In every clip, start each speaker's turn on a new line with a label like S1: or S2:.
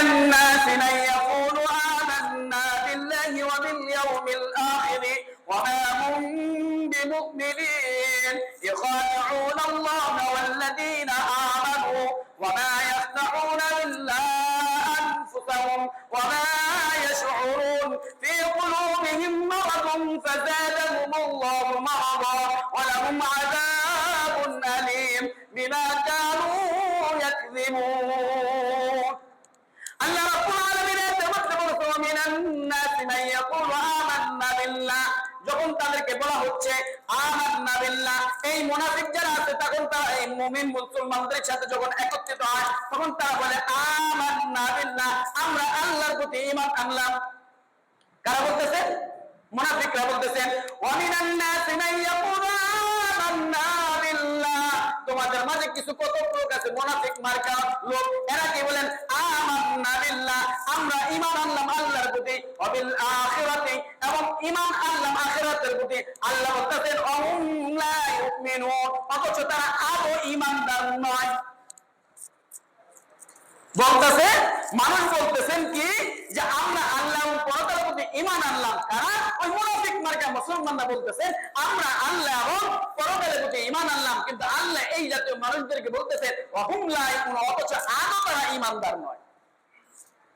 S1: الناس من يقول آمنا بالله وباليوم الآخر وما هم بمؤمنين. يخادعون الله والذين آمنوا وما يخدعون إلا أنفسهم وما يشعرون. في قلوبهم مرض فزادهم الله مرضا ولهم عذاب أليم بما كانوا يكذبون. যখন তাদেরকে বলা হচ্ছে এই মুনাফিক যারা আছে, তখন তারা এই মুমিন মুসলমানদের সাথে যখন একত্রিত হয়, তখন তারা বলে আমান্না আমরা আল্লাহর প্রতি ঈমান আনলাম। কারা বলতেছেন মুনাফিকরা বলতেছেন তোমাদের মাঝে কিছু কত লোক আছে, মুনাফিক মার্কা লোক, এরা কি বলেন আমান্না বিল্লাহ, আমরা ঈমান আনলাম আল্লাহর প্রতি ওয়াবিল আখিরাতি ঈমান আনলাম আখিরাতের প্রতি আল্লাহ বলতেছেন অথচ তারা আদৌ ঈমানদার নয়। বলতেছে, মানুষ বলতেছেন কি, যে আমরা আল্লাহ পরকালের প্রতি ঈমান আনলাম। কারণ ওই মুনাফিক মার্কা মুসলমানরা বলতেছেন, আমরা আল্লাহ এবং পরকালের প্রতি ঈমান আনলাম। কিন্তু আল্লাহ এই জাতীয় মানুষদেরকে বলতেছে অহুম লা ইউমিনুন অথচ আদৌ তারা ঈমানদার নয়।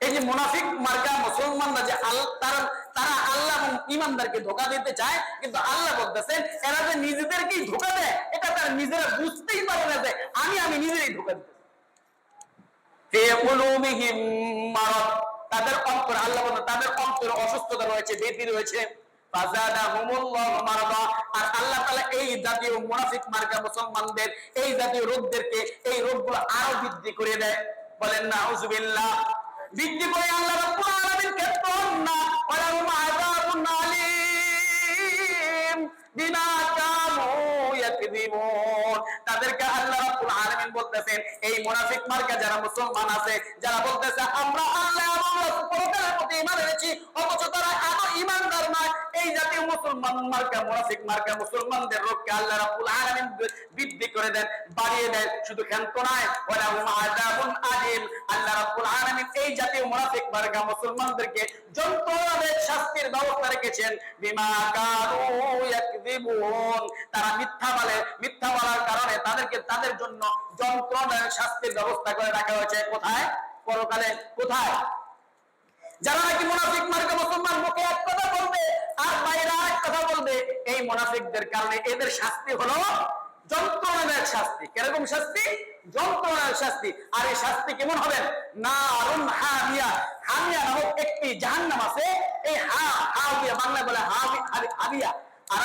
S1: এই যে মুনাফিক মার্কা মুসলমানরা যে তারা তারা আল্লাহ এবং ইমানদারকে ধোকা দিতে চায়, কিন্তু আল্লাহ বলতেছেন, এরা যে নিজেদেরকেই ধোকা দেয়, এটা তারা নিজেরা বুঝতেই পারে না যে আমি আমি নিজেরই ধোকা দিতে তাদের অন্তর, আল্লাহ তাদের অন্তরে অসুস্থতা রয়েছে ব্যাধি রয়েছে। আর আল্লাহ তাআলা এই জাতীয় মুনাফিক মার্কা মুসলমানদের, এই জাতীয় রোগদেরকে, এই রোগগুলো আরও বৃদ্ধি করে দেয়। বলেন না আউযুবিল্লাহ বৃদ্ধি করে আল্লাহ রাব্বুল আলামিন না? ওয়ালাহুম আযাবুন আলীম বিমা কানু ইয়াকযিবুন তাদেরকে আল্লাহ রাব্বুল আলামিন বলতেছেন এই মুনাফিক মার্কা যারা মুসলমান আছে, যারা বলতেছে, আমরা আল্লাহ এবং রাসূল মুসলমান মার্কা মার্কা, মুসলমানদের রোগকে আল্লাহ রাব্বুল আলামিন বৃদ্ধি করে দেন, বাড়িয়ে দেন, শুধু ক্ষান্ত নয় আযাবুন আল্লাহ রাব্বুল আলামিন এই জাতীয় মার্কা মুসলমানদেরকে যন্ত্রণাদের শাস্তির ব্যবস্থা রেখেছেন। বিমা কানু ইয়াকযিবুন। তারা মিথ্যা বলে, মিথ্যা বলার কারণে তাদেরকে, তাদের জন্য যন্ত্রণার শাস্তির ব্যবস্থা করে রাখা হয়েছে। কোথায়? পরকালে। কোথায়? যারা নাকি মুনাফিক মার্কা মুসলমান মুখে মুনাফিকদের কারণে এদের শাস্তি হলো যন্ত্রণার শাস্তি। কীরকম শাস্তি? যন্ত্রণার শাস্তি। আর এই শাস্তি কেমন হবে? না আরুন হামিয়া। হামিয়া নামক একটি জাহান্নাম আছে। এই হা হাবিয়া বাংলা বলে হাবি, হাবি- হাবিয়া। আর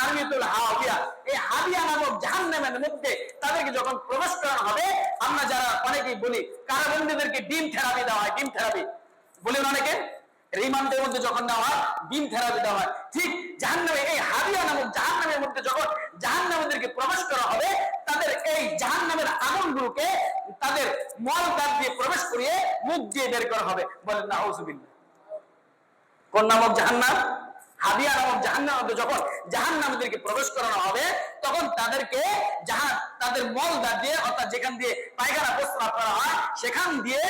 S1: হাবিয়া। এই হাবিয়া নামক মধ্যে তাদেরকে যখন প্রবেশ করানো হবে, আমরা যারা অনেকেই বলি, কারাবন্দীদেরকে ডিম থেরাপি দেওয়া হয়, ডিম থেরাপি। বলেন অনেকে? রিমান্ডের মধ্যে যখন দেওয়া হয়, ডিম থেরাপি দেওয়া হয়। ঠিক জাহান্নামে এই হাবিয়া নামক জাহান্নামের মধ্যে যখন জাহান্নামীদেরকে প্রবেশ করা হবে, তাদের এই জাহান্নামের আগুনগুলোকে তাদের মল দাঁত দিয়ে প্রবেশ করিয়ে মুখ দিয়ে বের করা হবে বলেন না ঔসুবিল্লা কোন নামক জাহান্নাম? হাবিয়া নামক মধ্যে যখন জাহান্নামীদেরকে প্রবেশ করানো হবে, তখন তাদেরকে জাহান তাদের মল দাঁত দিয়ে, অর্থাৎ যেখান দিয়ে পায়খানা প্রস্রাব করা হয়, সেখান দিয়ে